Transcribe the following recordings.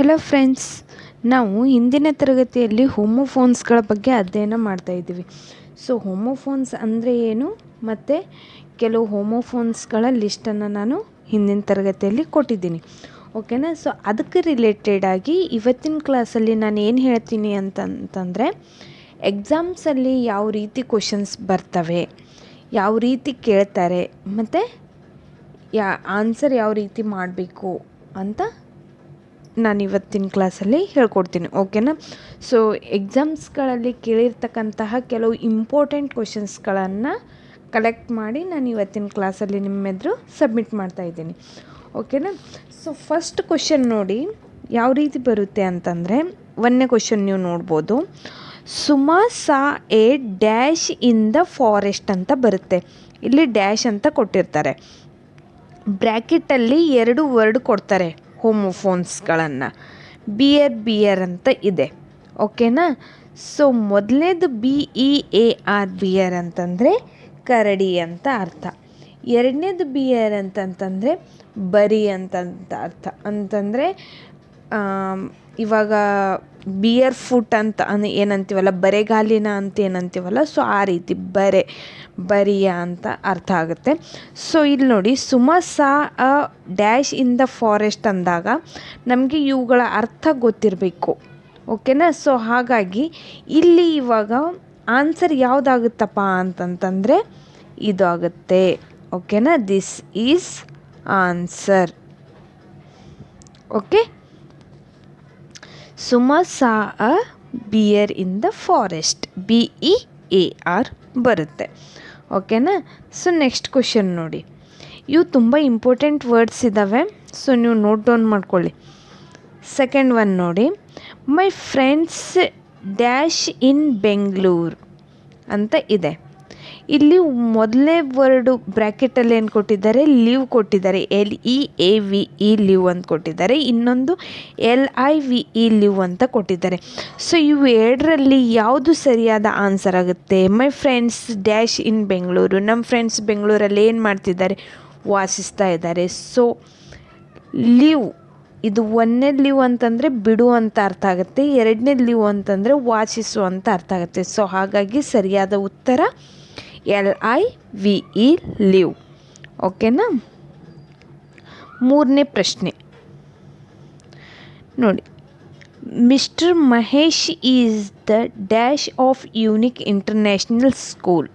Hello friends ನಾವು ಇಂದಿನ ತರಗತಿಯಲ್ಲಿ ಹೋಮೋಫೋನ್ಸ್ಗಳ ಬಗ್ಗೆ ಅಧ್ಯಯನ ಮಾಡ್ತಾ ಇದ್ದೀವಿ. ಸೊ ಹೋಮೋಫೋನ್ಸ್ ಅಂದರೆ ಏನು? ಮತ್ತು ಕೆಲವು ಹೋಮೋಫೋನ್ಸ್ಗಳ ಲಿಸ್ಟನ್ನು ನಾನು ಹಿಂದಿನ ತರಗತಿಯಲ್ಲಿ ಕೊಟ್ಟಿದ್ದೀನಿ. ಓಕೆನಾ ಸೊ ಅದಕ್ಕೆ ರಿಲೇಟೆಡ್ ಆಗಿ ಇವತ್ತಿನ ಕ್ಲಾಸಲ್ಲಿ ನಾನು ಏನು ಹೇಳ್ತೀನಿ ಅಂತಂತಂದರೆ ಎಕ್ಸಾಮ್ಸಲ್ಲಿ ಯಾವ ರೀತಿ ಕ್ವಶನ್ಸ್ ಬರ್ತವೆ, ಯಾವ ರೀತಿ ಕೇಳ್ತಾರೆ, ಮತ್ತು ಯಾ ಆನ್ಸರ್ ಯಾವ ರೀತಿ ಮಾಡಬೇಕು ಅಂತ ನಾನು ಇವತ್ತಿನ ಕ್ಲಾಸಲ್ಲಿ ಹೇಳ್ಕೊಡ್ತೀನಿ, ಓಕೆನಾ? ಸೊ ಎಕ್ಸಾಮ್ಸ್ಗಳಲ್ಲಿ ಕೇಳಿರ್ತಕ್ಕಂತಹ ಕೆಲವು ಇಂಪಾರ್ಟೆಂಟ್ ಕ್ವಶನ್ಸ್ಗಳನ್ನು ಕಲೆಕ್ಟ್ ಮಾಡಿ ನಾನು ಇವತ್ತಿನ ಕ್ಲಾಸಲ್ಲಿ ನಿಮ್ಮ ಎದುರು ಸಬ್ಮಿಟ್ ಮಾಡ್ತಾ ಇದ್ದೀನಿ, ಓಕೆನಾ? ಸೊ ಫಸ್ಟ್ ಕ್ವಶನ್ ನೋಡಿ, ಯಾವ ರೀತಿ ಬರುತ್ತೆ ಅಂತಂದರೆ, ಒಂದನೇ ಕ್ವೆಶನ್ ನೀವು ನೋಡ್ಬೋದು. Suma saw a dash in the forest ಅಂತ ಬರುತ್ತೆ. ಇಲ್ಲಿ ಡ್ಯಾಶ್ ಅಂತ ಕೊಟ್ಟಿರ್ತಾರೆ. ಬ್ರ್ಯಾಕೆಟಲ್ಲಿ ಎರಡು ವರ್ಡ್ ಕೊಡ್ತಾರೆ. ಹೋಮೋಫೋನ್ಸ್ಗಳನ್ನು. ಬಿಯರ್ ಬಿಯರ್ ಅಂತ ಇದೆ. ಓಕೆನಾ? ಸೊ ಮೊದಲನೇದು B E A R bear ಅಂತಂದರೆ ಕರಡಿ ಅಂತ ಅರ್ಥ. ಎರಡನೇದು ಬಿಯರ್ ಅಂತಂತಂದರೆ ಬರಿ ಅಂತಂತ ಅರ್ಥ. ಅಂತಂದರೆ ಇವಾಗ ಬಿಯರ್ ಫುಟ್ ಅಂತ ಏನಂತೀವಲ್ಲ, ಬರೆಗಾಲಿನ ಅಂತ ಏನಂತೀವಲ್ಲ ಸೊ ಆ ರೀತಿ ಬರೆ, ಬರಿಯ ಅಂತ ಅರ್ಥ ಆಗುತ್ತೆ. ಸೊ ಇಲ್ಲಿ ನೋಡಿ Suma saw a dash in the forest ಅಂದಾಗ ನಮಗೆ ಇವುಗಳ ಅರ್ಥ ಗೊತ್ತಿರಬೇಕು. ಓಕೆನಾ ಸೊ ಹಾಗಾಗಿ ಇಲ್ಲಿ ಇವಾಗ ಆನ್ಸರ್ ಯಾವುದಾಗುತ್ತಪ್ಪ ಅಂತಂತಂದರೆ ಇದು ಆಗುತ್ತೆ. ಓಕೆನಾ this is answer okay Suma saw a bear in the forest. B E A R ಬರುತ್ತೆ. ಓಕೆನಾ? ಸೊ, ನೆಕ್ಸ್ಟ್ ಕ್ವಶನ್ ನೋಡಿ. ಇವು ತುಂಬ ಇಂಪಾರ್ಟೆಂಟ್ ವರ್ಡ್ಸ್ ಇದ್ದಾವೆ ಸೊ, ನೀವು ನೋಟ್ ಡೌನ್ ಮಾಡ್ಕೊಳ್ಳಿ. ಸೆಕೆಂಡ್ ಒನ್ ನೋಡಿ. My friends dash in Bengaluru ಅಂತ ಇದೆ. ಇಲ್ಲಿ ಮೊದಲನೇ ವರ್ಡು ಬ್ರ್ಯಾಕೆಟಲ್ಲಿ ಏನು ಕೊಟ್ಟಿದ್ದಾರೆ? ಲೀವ್ ಕೊಟ್ಟಿದ್ದಾರೆ. L E A V E leave ಅಂತ ಕೊಟ್ಟಿದ್ದಾರೆ. ಇನ್ನೊಂದು L I V E live ಅಂತ ಕೊಟ್ಟಿದ್ದಾರೆ. ಸೊ ಇವು ಎರಡರಲ್ಲಿ ಯಾವುದು ಸರಿಯಾದ ಆನ್ಸರ್ ಆಗುತ್ತೆ? My friends dash in Bengaluru ನಮ್ಮ ಫ್ರೆಂಡ್ಸ್ ಬೆಂಗಳೂರಲ್ಲಿ ಏನು ಮಾಡ್ತಿದ್ದಾರೆ? ವಾಸಿಸ್ತಾ ಇದ್ದಾರೆ. ಸೊ ಲೀವ್ ಇದು ಒಂದನೇ ಲೀವ್ ಅಂತಂದರೆ ಬಿಡು ಅಂತ ಅರ್ಥ ಆಗುತ್ತೆ. ಎರಡನೇ ಲೀವ್ ಅಂತಂದರೆ ವಾಸಿಸು ಅಂತ ಅರ್ಥ ಆಗುತ್ತೆ. ಸೊ ಹಾಗಾಗಿ ಸರಿಯಾದ ಉತ್ತರ L I V E live. ಓಕೆನಾ? ಮೂರನೇ ಪ್ರಶ್ನೆ. ನೋಡಿ, mister Mahesh is the dash of unique international school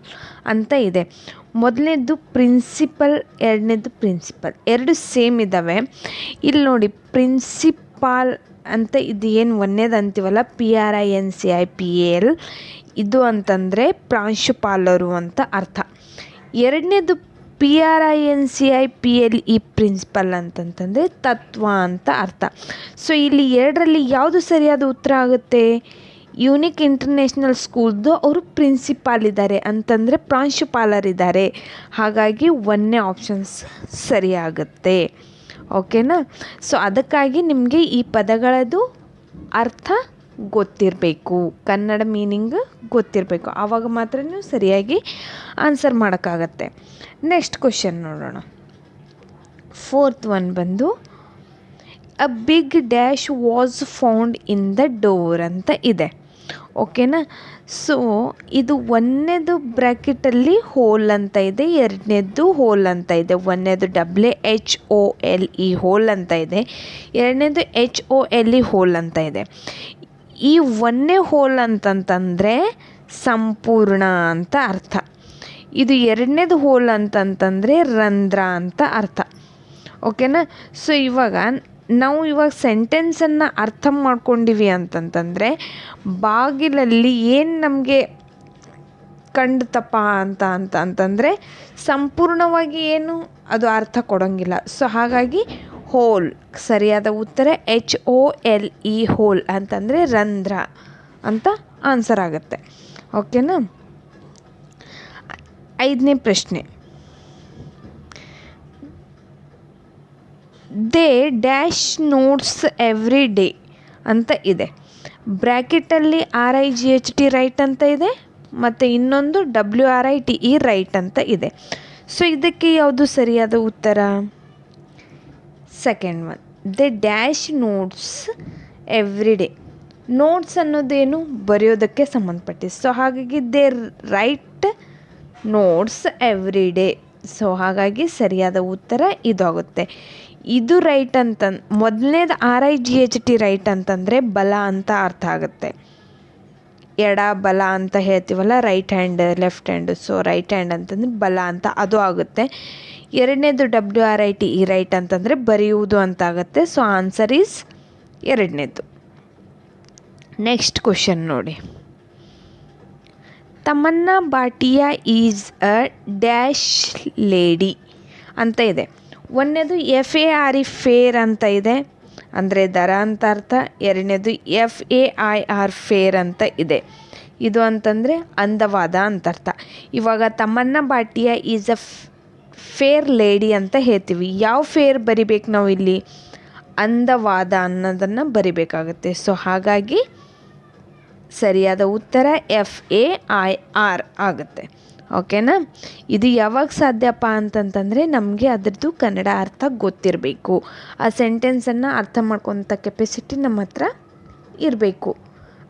ಅಂತ ಇದೆ. ಮೊದಲನೇದು ಪ್ರಿನ್ಸಿಪಲ್, ಎರಡನೇದು ಪ್ರಿನ್ಸಿಪಲ್. ಎರಡು ಸೇಮ್ ಇದ್ದಾವೆ ಇಲ್ಲಿ ನೋಡಿ, ಪ್ರಿನ್ಸಿಪಾಲ್ ಅಂತ ಇದು ಏನು ಒಂದೇದು ಅಂತೀವಲ್ಲ? P R I N C I P L ಇದು ಅಂತಂದರೆ ಪ್ರಾಂಶುಪಾಲರು ಅಂತ ಅರ್ಥ. ಎರಡನೇದು P R I N C I P L E principle ಅಂತಂತಂದರೆ ತತ್ವ ಅಂತ ಅರ್ಥ. ಸೊ ಇಲ್ಲಿ ಎರಡರಲ್ಲಿ ಯಾವುದು ಸರಿಯಾದ ಉತ್ತರ ಆಗುತ್ತೆ? ಯೂನಿಕ್ ಇಂಟರ್ನ್ಯಾಷನಲ್ ಸ್ಕೂಲ್ದು ಅವರು ಪ್ರಿನ್ಸಿಪಾಲ್ ಇದ್ದಾರೆ ಅಂತಂದರೆ ಪ್ರಾಂಶುಪಾಲರಿದ್ದಾರೆ. ಹಾಗಾಗಿ ಒಂದನೇ ಆಪ್ಷನ್ಸ್ ಸರಿಯಾಗುತ್ತೆ. ಓಕೆನಾ ಸೊ ಅದಕ್ಕಾಗಿ ನಿಮಗೆ ಈ ಪದಗಳದ್ದು ಅರ್ಥ ಗೊತ್ತಿರಬೇಕು. ಕನ್ನಡ ಮೀನಿಂಗ್ ಗೊತ್ತಿರಬೇಕು. ಆವಾಗ ಮಾತ್ರ ನೀವು ಸರಿಯಾಗಿ ಆನ್ಸರ್ ಮಾಡೋಕ್ಕಾಗತ್ತೆ. ನೆಕ್ಸ್ಟ್ ಕ್ವಶನ್ ನೋಡೋಣ. ಫೋರ್ತ್ ಒನ್ ಬಂದು a big dash was found in the door ಅಂತ ಇದೆ. ಓಕೆನಾ ಸೊ ಇದು ಒಂದನೇದು ಬ್ರ್ಯಾಕೆಟಲ್ಲಿ ಹೋಲ್ ಅಂತ ಇದೆ, ಎರಡನೇದು ಹೋಲ್ ಅಂತ ಇದೆ. ಒಂದನೇದು W H O L E whole ಅಂತ ಇದೆ, ಎರಡನೇದು H O L E hole ಅಂತ ಇದೆ. ಈ ಒಂದನೇ ಹೋಲ್ ಅಂತಂತಂದರೆ ಸಂಪೂರ್ಣ ಅಂತ ಅರ್ಥ. ಇದು ಎರಡನೇದು ಹೋಲ್ ಅಂತಂತಂದರೆ ರಂಧ್ರ ಅಂತ ಅರ್ಥ. ಓಕೆನಾ? ಸೊ ಇವಾಗ ನಾವು ಇವಾಗ ಸೆಂಟೆನ್ಸನ್ನು ಅರ್ಥ ಮಾಡ್ಕೊಂಡಿವಿ ಅಂತಂತಂದರೆ ಬಾಗಿಲಲ್ಲಿ ಏನು ನಮಗೆ ಕಂಡುತಪ್ಪ ಅಂತ ಅಂತ ಅಂತಂದರೆ ಸಂಪೂರ್ಣವಾಗಿ ಏನು ಅದು ಅರ್ಥ ಕೊಡೋಂಗಿಲ್ಲ. ಸೊ ಹಾಗಾಗಿ ಹೋಲ್, ಸರಿಯಾದ ಉತ್ತರ H O L E hole ಅಂತಂದರೆ ರಂಧ್ರ ಅಂತ ಆನ್ಸರ್ ಆಗುತ್ತೆ. ಓಕೆನಾ ಐದನೇ ಪ್ರಶ್ನೆ. They dash notes every day ಅಂತ ಇದೆ. ಬ್ರ್ಯಾಕೆಟಲ್ಲಿ R I G H T right ಅಂತ ಇದೆ, ಮತ್ತು ಇನ್ನೊಂದು W R I T E write ಅಂತ ಇದೆ. ಸೊ ಇದಕ್ಕೆ ಯಾವುದು ಸರಿಯಾದ ಉತ್ತರ? Second one they dash notes every day notes ಅನ್ನೋದೇನು ಬರೆಯೋದಕ್ಕೆ ಸಂಬಂಧಪಟ್ಟಿದೆ. ಸೊ ಹಾಗಾಗಿ they write notes every day so ಹಾಗಾಗಿ ಸರಿಯಾದ ಉತ್ತರ ಇದಾಗುತ್ತೆ. ಇದು ರೈಟ್ ಅಂತ, ಮೊದಲನೇದು R I G H T right ಅಂತಂದರೆ ಬಲ ಅಂತ ಅರ್ಥ ಆಗುತ್ತೆ. ಎಡ, ಬಲ ಅಂತ ಹೇಳ್ತೀವಲ್ಲ right hand left hand so right hand ಅಂತಂದರೆ ಬಲ ಅಂತ ಅದು ಆಗುತ್ತೆ. ಎರಡನೇದು W R I T E write ಅಂತಂದರೆ ಬರೆಯುವುದು ಅಂತ ಆಗುತ್ತೆ. ಸೊ ಆನ್ಸರ್ ಈಸ್ ಎರಡನೇದು. ನೆಕ್ಸ್ಟ್ ಕ್ವಶನ್ ನೋಡಿ. Tamannaah Bhatia is a dash lady ಅಂತ ಇದೆ. ಒಂದನೇದು F A R E fare ಅಂತ ಇದೆ. ಅಂದರೆ ದರ ಅಂತ ಅರ್ಥ. ಎರಡನೇದು F A I R fair ಅಂತ ಇದೆ. ಇದು ಅಂತಂದರೆ ಅಂದವಾದ ಅಂತ ಅರ್ಥ. ಇವಾಗ Tamannaah Bhatia is a fair lady ಅಂತ ಹೇಳ್ತೀವಿ. ಯಾವ ಫೇರ್ ಬರಿಬೇಕು ನಾವು ಇಲ್ಲಿ? ಅಂದವಾದ ಅನ್ನೋದನ್ನು ಬರಿಬೇಕಾಗುತ್ತೆ. ಸೊ ಹಾಗಾಗಿ ಸರಿಯಾದ ಉತ್ತರ ಎಫ್ ಎ ಐ ಆರ್ ಆಗುತ್ತೆ. ಓಕೆನಾ? ಇದು ಯಾವಾಗ ಸಾಧ್ಯಪ್ಪ ಅಂತಂತಂದರೆ ನಮಗೆ ಅದರದ್ದು ಕನ್ನಡ ಅರ್ಥ ಗೊತ್ತಿರಬೇಕು. ಆ ಸೆಂಟೆನ್ಸನ್ನು ಅರ್ಥ ಮಾಡ್ಕೊತ ಕೆಪಾಸಿಟಿ ನಮ್ಮ ಹತ್ರ ಇರಬೇಕು.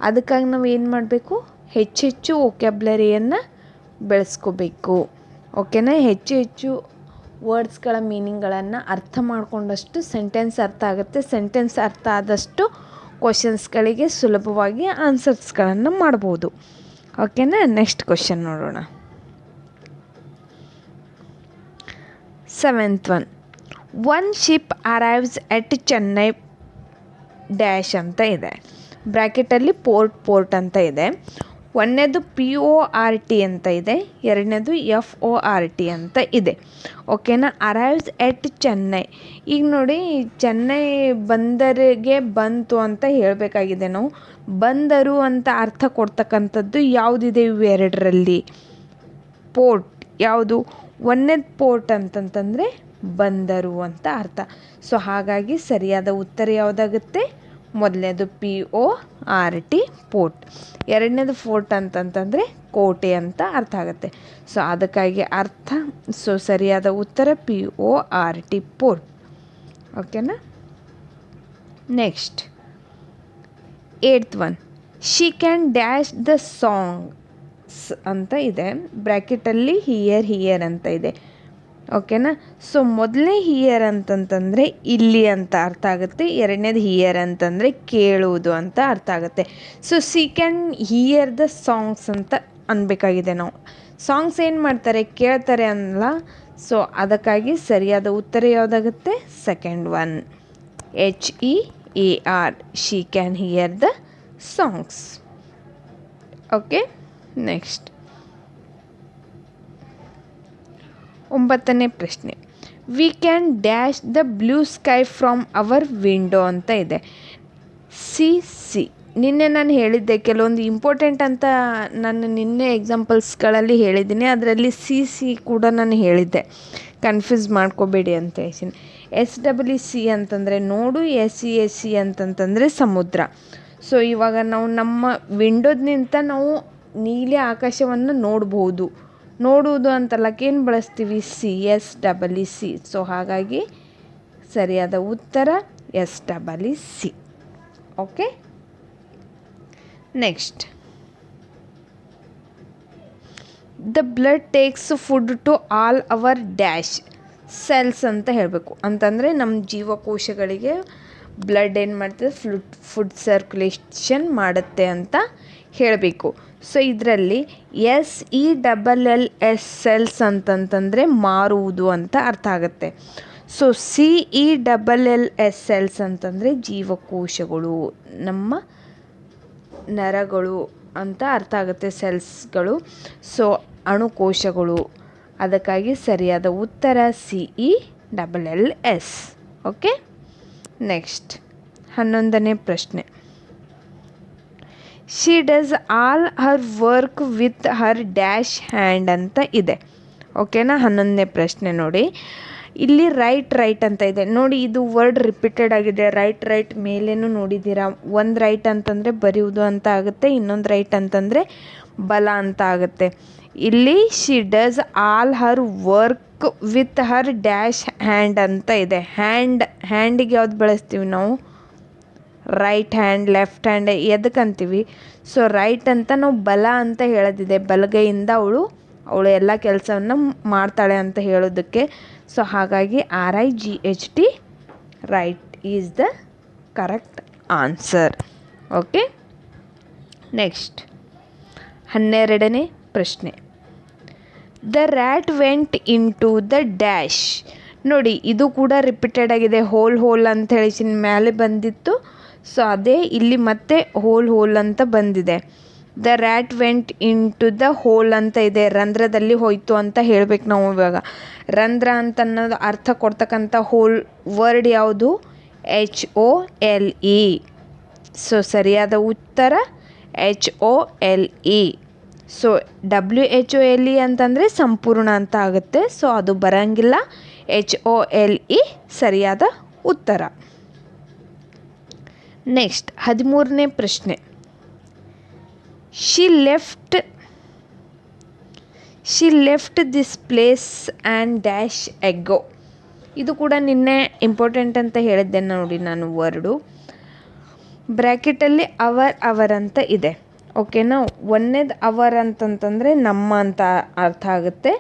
ಅದಕ್ಕಾಗಿ ನಾವು ಏನು ಮಾಡಬೇಕು? ಹೆಚ್ಚು ಹೆಚ್ಚು ವೊಕ್ಯಾಬ್ಲರಿಯನ್ನು ಬೆಳೆಸ್ಕೋಬೇಕು. ಓಕೆನಾ? ಹೆಚ್ಚು ಹೆಚ್ಚು ವರ್ಡ್ಸ್ಗಳ ಮೀನಿಂಗ್ಗಳನ್ನು ಅರ್ಥ ಮಾಡಿಕೊಂಡಷ್ಟು ಸೆಂಟೆನ್ಸ್ ಅರ್ಥ ಆಗುತ್ತೆ. ಸೆಂಟೆನ್ಸ್ ಅರ್ಥ ಆದಷ್ಟು ಕ್ವಶನ್ಸ್ಗಳಿಗೆ ಸುಲಭವಾಗಿ ಆನ್ಸರ್ಸ್ಗಳನ್ನು ಮಾಡ್ಬೋದು. ಓಕೆನಾ? ನೆಕ್ಸ್ಟ್ ಕ್ವಶನ್ ನೋಡೋಣ. Seventh one one ship arrives at Chennai dash ಅಂತ ಇದೆ. ಬ್ರ್ಯಾಕೆಟಲ್ಲಿ ಪೋರ್ಟ್ ಪೋರ್ಟ್ ಅಂತ ಇದೆ. ಒಂದನೇದು ಪಿ ಒ ಆರ್ ಟಿ ಅಂತ ಇದೆ. ಎರಡನೇದು ಎಫ್ ಒ ಆರ್ ಟಿ ಅಂತ ಇದೆ. ಓಕೆನಾ ಅರೈವ್ಸ್ ಎಟ್ ಚೆನ್ನೈ ಈಗ ನೋಡಿ ಚೆನ್ನೈ ಬಂದರಿಗೆ ಬಂತು ಅಂತ ಹೇಳಬೇಕಾಗಿದೆ ನಾವು. ಬಂದರು ಅಂತ ಅರ್ಥ ಕೊಡ್ತಕ್ಕಂಥದ್ದು ಯಾವುದಿದೆ ಇವೆರಡರಲ್ಲಿ ಪೋರ್ಟ್ ಯಾವುದು? ಒಂದನೇದು ಪೋರ್ಟ್ ಅಂತಂತಂದರೆ ಬಂದರು ಅಂತ ಅರ್ಥ. ಸೊ ಹಾಗಾಗಿ ಸರಿಯಾದ ಉತ್ತರ ಯಾವುದಾಗುತ್ತೆ? ಮೊದಲನೇದು P O R T port. ಎರಡನೇದು ಫೋರ್ಟ್ ಅಂತಂತಂದರೆ ಕೋಟೆ ಅಂತ ಅರ್ಥ ಆಗುತ್ತೆ. ಸೊ ಅದಕ್ಕಾಗಿ ಅರ್ಥ. ಸೊ ಸರಿಯಾದ ಉತ್ತರ P O R T port. ಓಕೆನಾ? Next. Eighth one. She can dash the songs ಅಂತ ಇದೆ. ಬ್ರ್ಯಾಕೆಟಲ್ಲಿ ಹಿಯರ್ ಹಿಯರ್ ಅಂತ ಇದೆ. ಓಕೆನಾ? ಸೊ ಮೊದಲನೇ ಹಿಯರ್ ಅಂತಂತಂದರೆ ಇಲ್ಲಿ ಅಂತ ಅರ್ಥ ಆಗುತ್ತೆ. ಎರಡನೇದು ಹಿಯರ್ ಅಂತಂದರೆ ಕೇಳುವುದು ಅಂತ ಅರ್ಥ ಆಗುತ್ತೆ. So, she can hear the songs ಅಂತ ಅನ್ಬೇಕಾಗಿದೆ ನಾವು. ಸಾಂಗ್ಸ್ ಏನು ಮಾಡ್ತಾರೆ? ಕೇಳ್ತಾರೆ ಅನ್ನಲ್ಲ ಸೊ, ಅದಕ್ಕಾಗಿ ಸರಿಯಾದ ಉತ್ತರ ಯಾವುದಾಗುತ್ತೆ? Second one H E A R she can hear the songs okay next ಒಂಬತ್ತನೇ ಪ್ರಶ್ನೆ. We can dash the blue sky from our window ಅಂತ ಇದೆ. ಸಿ ಸಿ ನಿನ್ನೆ ನಾನು ಹೇಳಿದ್ದೆ, ಕೆಲವೊಂದು ಇಂಪಾರ್ಟೆಂಟ್ ಅಂತ ನಾನು ನಿನ್ನೆ ಎಕ್ಸಾಂಪಲ್ಸ್ಗಳಲ್ಲಿ ಹೇಳಿದ್ದೀನಿ. ಅದರಲ್ಲಿ ಸಿ ಸಿ ಕೂಡ ನಾನು ಹೇಳಿದ್ದೆ. ಕನ್ಫ್ಯೂಸ್ ಮಾಡ್ಕೋಬೇಡಿ ಅಂತ ಹೇಳ್ತೀನಿ. ಎಸ್ ಡಬ್ಲ್ಯೂ ಸಿ ಅಂತಂದರೆ ನೋಡು ಎಸ್ ಸಿ ಎಸ್ ಸಿ ಅಂತಂತಂದರೆ ಸಮುದ್ರ. ಸೊ ಇವಾಗ ನಾವು ನಮ್ಮ ವಿಂಡೋದ್ನಿಂತ ನಾವು ನೀಲಿ ಆಕಾಶವನ್ನು ನೋಡ್ಬೋದು. ನೋಡುವುದು ಅಂತಲ್ಲಕ್ಕೇನು ಬಳಸ್ತೀವಿ? See S double E see so ಹಾಗಾಗಿ ಸರಿಯಾದ ಉತ್ತರ S double E see okay next the blood takes food to all our dash cells ಅಂತ ಹೇಳಬೇಕು. ಅಂತಂದರೆ ನಮ್ಮ ಜೀವಕೋಶಗಳಿಗೆ ಬ್ಲಡ್ ಏನು ಮಾಡ್ತದೆ? ಫ್ಲುಡ್ ಫುಡ್ ಸರ್ಕ್ಯುಲೇಷನ್ ಮಾಡುತ್ತೆ ಅಂತ ಹೇಳಬೇಕು. ಸೊ ಇದರಲ್ಲಿ S E double L S sells ಅಂತಂತಂದರೆ ಮಾರುವುದು ಅಂತ ಅರ್ಥ ಆಗುತ್ತೆ. So C E double L S cells ಅಂತಂದರೆ ಜೀವಕೋಶಗಳು, ನಮ್ಮ ನರಗಳು ಅಂತ ಅರ್ಥ ಆಗುತ್ತೆ ಸೆಲ್ಸ್ಗಳು. ಸೊ ಅಣುಕೋಶಗಳು, ಅದಕ್ಕಾಗಿ ಸರಿಯಾದ ಉತ್ತರ C E double L S okay next ಹನ್ನೊಂದನೇ ಪ್ರಶ್ನೆ. She does all her work with her dash hand ಅಂತ ಇದೆ. ಓಕೆನಾ ಹನ್ನೊಂದನೇ ಪ್ರಶ್ನೆ ನೋಡಿ. ಇಲ್ಲಿ ರೈಟ್ ರೈಟ್ ಅಂತ ಇದೆ. ನೋಡಿ, ಇದು ವರ್ಡ್ ರಿಪೀಟೆಡ್ ಆಗಿದೆ. ರೈಟ್ ರೈಟ್ ಮೇಲೇನು ನೋಡಿದ್ದೀರಾ? ಒಂದು ರೈಟ್ ಅಂತಂದರೆ ಬರೆಯುವುದು ಅಂತ ಆಗುತ್ತೆ, ಇನ್ನೊಂದು ರೈಟ್ ಅಂತಂದರೆ ಬಲ ಅಂತ ಆಗುತ್ತೆ. ಇಲ್ಲಿ she does all her work with her dash hand ಅಂತ ಇದೆ. ಹ್ಯಾಂಡ್ ಹ್ಯಾಂಡಿಗೆ ಯಾವ್ದು ಬಳಸ್ತೀವಿ ನಾವು? ರೈಟ್ ಹ್ಯಾಂಡ್ ಲೆಫ್ಟ್ ಹ್ಯಾಂಡ್ ಎದಕ್ಕಂತೀವಿ ಸೊ ರೈಟ್ ಅಂತ ನಾವು ಬಲ ಅಂತ ಹೇಳೋದಿದೆ. ಬಲಗೈಯಿಂದ ಅವಳು ಅವಳು ಎಲ್ಲ ಕೆಲಸವನ್ನು ಮಾಡ್ತಾಳೆ ಅಂತ ಹೇಳೋದಕ್ಕೆ. ಸೊ ಹಾಗಾಗಿ R I G H T right is the correct answer okay next ಹನ್ನೆರಡನೇ ಪ್ರಶ್ನೆ. The rat went into the dash ನೋಡಿ, ಇದು ಕೂಡ ರಿಪೀಟೆಡ್ ಆಗಿದೆ. ಹೋಲ್ ಹೋಲ್ ಅಂತ ಹೇಳಿ ಮೇಲೆ ಬಂದಿತ್ತು. ಸೊ ಅದೇ ಇಲ್ಲಿ ಮತ್ತೆ ಹೋಲ್ ಹೋಲ್ ಅಂತ ಬಂದಿದೆ. The rat went into the hole ಅಂತ ಇದೆ. ರಂಧ್ರದಲ್ಲಿ ಹೋಯ್ತು ಅಂತ ಹೇಳ್ಬೇಕು ನಾವು ಇವಾಗ. ರಂಧ್ರ ಅಂತ ಅನ್ನೋದು ಅರ್ಥ ಕೊಡ್ತಕ್ಕಂಥ ಹೋಲ್ ವರ್ಡ್ ಯಾವುದು? H O L E so ಸರಿಯಾದ ಉತ್ತರ? H O L E so W H O L E ಅಂತಂದರೆ ಸಂಪೂರ್ಣ ಅಂತ ಆಗುತ್ತೆ. ಸೊ ಅದು ಬರೋಂಗಿಲ್ಲ. ಎಚ್ ಒ ಎಲ್ ಇ ಸರಿಯಾದ ಉತ್ತರ. ನೆಕ್ಸ್ಟ್ ಹದಿಮೂರನೇ ಪ್ರಶ್ನೆ. She left she left this place and dash ago ಇದು ಕೂಡ ನಿನ್ನೆ ಇಂಪಾರ್ಟೆಂಟ್ ಅಂತ ಹೇಳಿದ್ದೆ ನೋಡಿ ನಾನು ವರ್ಡು ಬ್ರ್ಯಾಕೆಟಲ್ಲಿ ಅವರ್ ಅವರ್ ಅಂತ ಇದೆ ಓಕೆನಾ ಒಂದನೇದು ಅವರ್ ಅಂತಂತಂದರೆ ನಮ್ಮ ಅಂತ ಅರ್ಥ ಆಗುತ್ತೆ.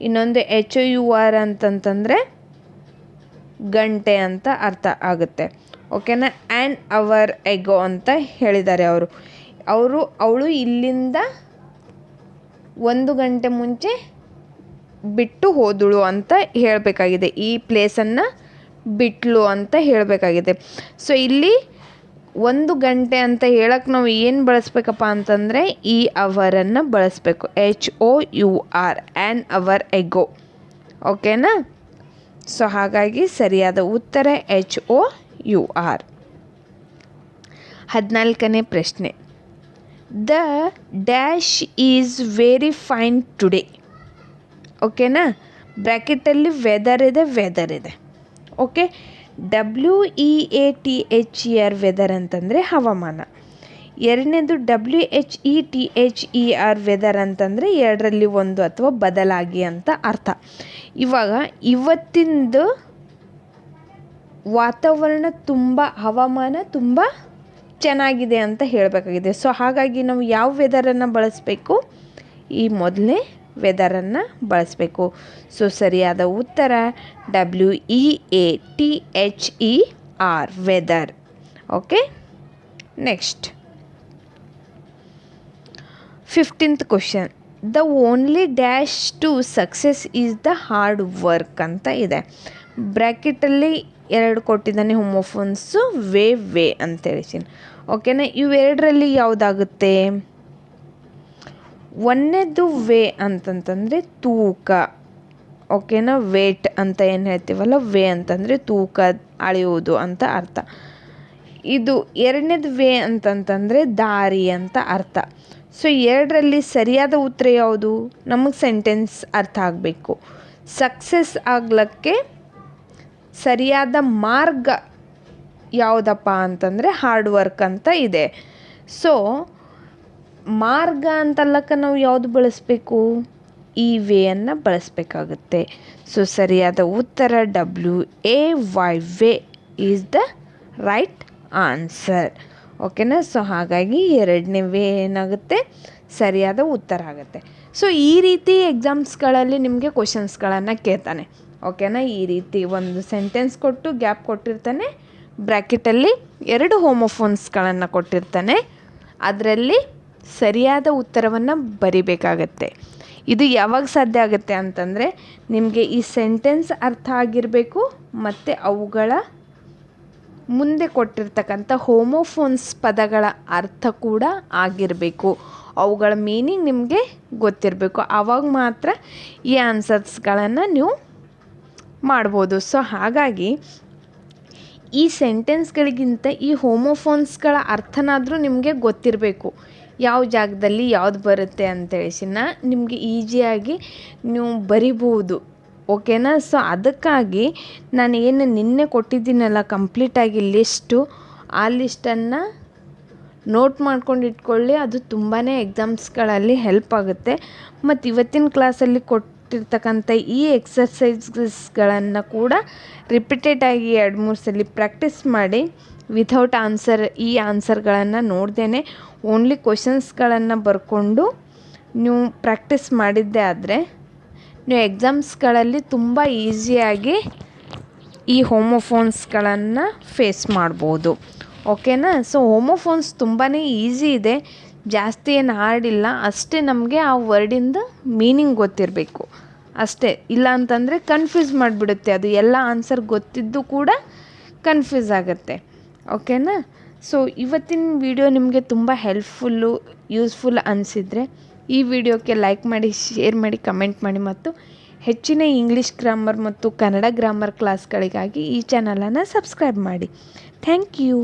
ಇನ್ನೊಂದು ಎಚ್ ಯು ಆರ್ ಅಂತಂತಂದರೆ ಗಂಟೆ ಅಂತ ಅರ್ಥ ಆಗುತ್ತೆ. ಓಕೆನಾ? ಆ್ಯನ್ ಅವರ್ ಎಗೋ ಅಂತ ಹೇಳಿದ್ದಾರೆ ಅವರು. ಅವರು, ಅವಳು ಇಲ್ಲಿಂದ ಒಂದು ಗಂಟೆ ಮುಂಚೆ ಬಿಟ್ಟು ಹೋದಳು ಅಂತ ಹೇಳಬೇಕಾಗಿದೆ. ಈ ಪ್ಲೇಸನ್ನು ಬಿಟ್ಲು ಅಂತ ಹೇಳಬೇಕಾಗಿದೆ. ಸೊ ಇಲ್ಲಿ ಒಂದು ಗಂಟೆ ಅಂತ ಹೇಳಕ್ಕೆ ನಾವು ಏನು ಬಳಸ್ಬೇಕಪ್ಪ ಅಂತಂದರೆ, ಈ ಅವರನ್ನು ಬಳಸಬೇಕು. H O U R an hour ago ಓಕೆನಾ? ಸೊ ಹಾಗಾಗಿ ಸರಿಯಾದ ಉತ್ತರ ಎಚ್ ಒ ಯು ಆರ್. ಹದಿನಾಲ್ಕನೇ ಪ್ರಶ್ನೆ. The dash is very fine today. ಓಕೆನಾ? ಬ್ರ್ಯಾಕೆಟಲ್ಲಿ ವೆದರ್ ಇದೆ ವೆದರ್ ಇದೆ. Okay? W E A T H E R weather ಅಂತಂದರೆ ಹವಾಮಾನ. ಎರಡನೇದು W H E T H E R whether ಅಂತಂದರೆ ಎರಡರಲ್ಲಿ ಒಂದು ಅಥವಾ ಬದಲಾಗಿ ಅಂತ ಅರ್ಥ. ಇವಾಗ ಇವತ್ತಿಂದು ವಾತಾವರಣ ತುಂಬ, ಹವಾಮಾನ ತುಂಬ ಚೆನ್ನಾಗಿದೆ ಅಂತ ಹೇಳಬೇಕಾಗಿದೆ. ಸೊ ಹಾಗಾಗಿ ನಾವು ಯಾವ ವೆದರನ್ನು ಬಳಸಬೇಕು? ಈ ಮೊದಲನೇ ವೆದರನ್ನು ಬಳಸಬೇಕು. ಸೊ ಸರಿಯಾದ ಉತ್ತರ W E A T H E R weather okay next fifteenth question the only dash to success is the hard work ಅಂತ ಇದೆ. ಬ್ರ್ಯಾಕೆಟಲ್ಲಿ ಎರಡು ಕೊಟ್ಟಿದ್ದಾನೆ ಹೋಮೋಫೋನ್ಸು ವೇ ವೇ ಅಂತ ಹೇಳ್ತೀನಿ ಓಕೆನಾ? ಇವೆರಡರಲ್ಲಿ ಯಾವುದಾಗುತ್ತೆ? ಒಂದನೇದು ವೇ ಅಂತಂತಂದರೆ ತೂಕ. ಓಕೆನಾ? ವೇಟ್ ಅಂತ ಏನು ಹೇಳ್ತೀವಲ್ಲ? ವೇ ಅಂತಂದರೆ ತೂಕ, ಅಳೆಯುವುದು ಅಂತ ಅರ್ಥ. ಇದು ಎರಡನೇದು ವೇ ಅಂತಂತಂದರೆ ದಾರಿ ಅಂತ ಅರ್ಥ. ಸೊ, ಎರಡರಲ್ಲಿ ಸರಿಯಾದ ಉತ್ತರ ಯಾವುದು? ನಮಗೆ ಸೆಂಟೆನ್ಸ್ ಅರ್ಥ ಆಗಬೇಕು. ಸಕ್ಸಸ್ ಆಗ್ಲಿಕ್ಕೆ ಸರಿಯಾದ ಮಾರ್ಗ ಯಾವುದಪ್ಪ ಅಂತಂದರೆ ಹಾರ್ಡ್ ವರ್ಕ್ ಅಂತ ಇದೆ. ಸೊ ಮಾರ್ಗ ಅಂತಲ್ಲಕ್ಕ ನಾವು ಯಾವುದು ಬಳಸಬೇಕು? ಈ ವೇಯನ್ನು ಬಳಸಬೇಕಾಗುತ್ತೆ. ಸೊ ಸರಿಯಾದ ಉತ್ತರ W A Y way is the right answer ಓಕೆನಾ ಸೊ ಹಾಗಾಗಿ ಎರಡನೇ ವೇ ಏನಾಗುತ್ತೆ? ಸರಿಯಾದ ಉತ್ತರ ಆಗುತ್ತೆ. ಸೊ ಈ ರೀತಿ ಎಕ್ಸಾಮ್ಸ್ಗಳಲ್ಲಿ ನಿಮಗೆ ಕ್ವಶನ್ಸ್ಗಳನ್ನು ಕೇಳ್ತಾನೆ. ಓಕೆನಾ? ಈ ರೀತಿ ಒಂದು ಸೆಂಟೆನ್ಸ್ ಕೊಟ್ಟು ಗ್ಯಾಪ್ ಕೊಟ್ಟಿರ್ತಾನೆ. ಬ್ರ್ಯಾಕೆಟಲ್ಲಿ ಎರಡು ಹೋಮೋಫೋನ್ಸ್ಗಳನ್ನು ಕೊಟ್ಟಿರ್ತಾನೆ. ಅದರಲ್ಲಿ ಸರಿಯಾದ ಉತ್ತರವನ್ನು ಬರಿಬೇಕಾಗತ್ತೆ. ಇದು ಯಾವಾಗ ಸಾಧ್ಯ ಆಗುತ್ತೆ ಅಂತಂದರೆ, ನಿಮಗೆ ಈ ಸೆಂಟೆನ್ಸ್ ಅರ್ಥ ಆಗಿರಬೇಕು ಮತ್ತು ಅವುಗಳ ಮುಂದೆ ಕೊಟ್ಟಿರ್ತಕ್ಕಂಥ ಹೋಮೋಫೋನ್ಸ್ ಪದಗಳ ಅರ್ಥ ಕೂಡ ಆಗಿರಬೇಕು. ಅವುಗಳ ಮೀನಿಂಗ್ ನಿಮಗೆ ಗೊತ್ತಿರಬೇಕು. ಆವಾಗ ಮಾತ್ರ ಈ ಆನ್ಸರ್ಸ್ಗಳನ್ನು ನೀವು ಮಾಡ್ಬೋದು. ಸೊ ಹಾಗಾಗಿ ಈ ಸೆಂಟೆನ್ಸ್ಗಳಿಗಿಂತ ಈ ಹೋಮೋಫೋನ್ಸ್ಗಳ ಅರ್ಥನಾದರೂ ನಿಮಗೆ ಗೊತ್ತಿರಬೇಕು. ಯಾವ ಜಾಗದಲ್ಲಿ ಯಾವ್ದು ಬರುತ್ತೆ ಅಂತೇಳಿಸಿನ ನಿಮಗೆ ಈಸಿಯಾಗಿ ನೀವು ಬರಿಬೋದು ಓಕೆನಾ? ಸೊ ಅದಕ್ಕಾಗಿ ನಾನು ಏನು ನಿನ್ನೆ ಕೊಟ್ಟಿದ್ದೀನಲ್ಲ ಕಂಪ್ಲೀಟಾಗಿ ಲಿಸ್ಟು, ಆ ಲಿಸ್ಟನ್ನು ನೋಟ್ ಮಾಡ್ಕೊಂಡು ಇಟ್ಕೊಳ್ಳಿ. ಅದು ತುಂಬಾ ಎಕ್ಸಾಮ್ಸ್ಗಳಲ್ಲಿ ಹೆಲ್ಪ್ ಆಗುತ್ತೆ. ಮತ್ತು ಇವತ್ತಿನ ಕ್ಲಾಸಲ್ಲಿ ಕೊಟ್ಟಿರ್ತಕ್ಕಂಥ ಈ ಎಕ್ಸಸೈಸ್ಗಳನ್ನು ಕೂಡ ರಿಪೀಟೆಡ್ ಆಗಿ ಎರಡು, ಮೂರು ಸಲ ಪ್ರಾಕ್ಟೀಸ್ ಮಾಡಿ ವಿಥೌಟ್ ಆನ್ಸರ್ ಈ ಆನ್ಸರ್ಗಳನ್ನು ನೋಡ್ದೇ ಓನ್ಲಿ ಕ್ವಶನ್ಸ್ಗಳನ್ನು ಬರ್ಕೊಂಡು ನೀವು ಪ್ರಾಕ್ಟೀಸ್ ಮಾಡಿದ್ದೆ ಆದರೆ ನೀವು ಎಕ್ಸಾಮ್ಸ್ಗಳಲ್ಲಿ ತುಂಬ ಈಸಿಯಾಗಿ ಈ ಹೋಮೋಫೋನ್ಸ್ಗಳನ್ನು ಫೇಸ್ ಮಾಡ್ಬೋದು. ಓಕೆನಾ ಸೊ ಹೋಮೋಫೋನ್ಸ್ ತುಂಬಾ ಈಸಿ ಇದೆ. ಜಾಸ್ತಿ ಏನು ಹಾರ್ಡ್ ಇಲ್ಲ. ಅಷ್ಟೇ ನಮಗೆ ಆ ವರ್ಡಿಂದು ಮೀನಿಂಗ್ ಗೊತ್ತಿರಬೇಕು. ಅಷ್ಟೇ. ಇಲ್ಲ ಅಂತಂದರೆ ಕನ್ಫ್ಯೂಸ್ ಮಾಡಿಬಿಡುತ್ತೆ. ಅದು ಎಲ್ಲ ಆನ್ಸರ್ ಗೊತ್ತಿದ್ದು ಕೂಡ ಕನ್ಫ್ಯೂಸ್ ಆಗುತ್ತೆ. ಓಕೆನಾ ಸೊ ಇವತ್ತಿನ ವಿಡಿಯೋ ನಿಮಗೆ ತುಂಬ ಹೆಲ್ಪ್ಫುಲ್ಲು ಯೂಸ್ಫುಲ್ ಅನಿಸಿದರೆ ಈ ವಿಡಿಯೋಕ್ಕೆ ಲೈಕ್ ಮಾಡಿ ಶೇರ್ ಮಾಡಿ ಕಮೆಂಟ್ ಮಾಡಿ ಮತ್ತು ಹೆಚ್ಚಿನ ಇಂಗ್ಲೀಷ್ ಗ್ರಾಮರ್ ಮತ್ತು ಕನ್ನಡ ಗ್ರಾಮರ್ ಕ್ಲಾಸ್ಗಳಿಗಾಗಿ ಈ ಚಾನಲನ್ನು ಸಬ್ಸ್ಕ್ರೈಬ್ ಮಾಡಿ. Thank you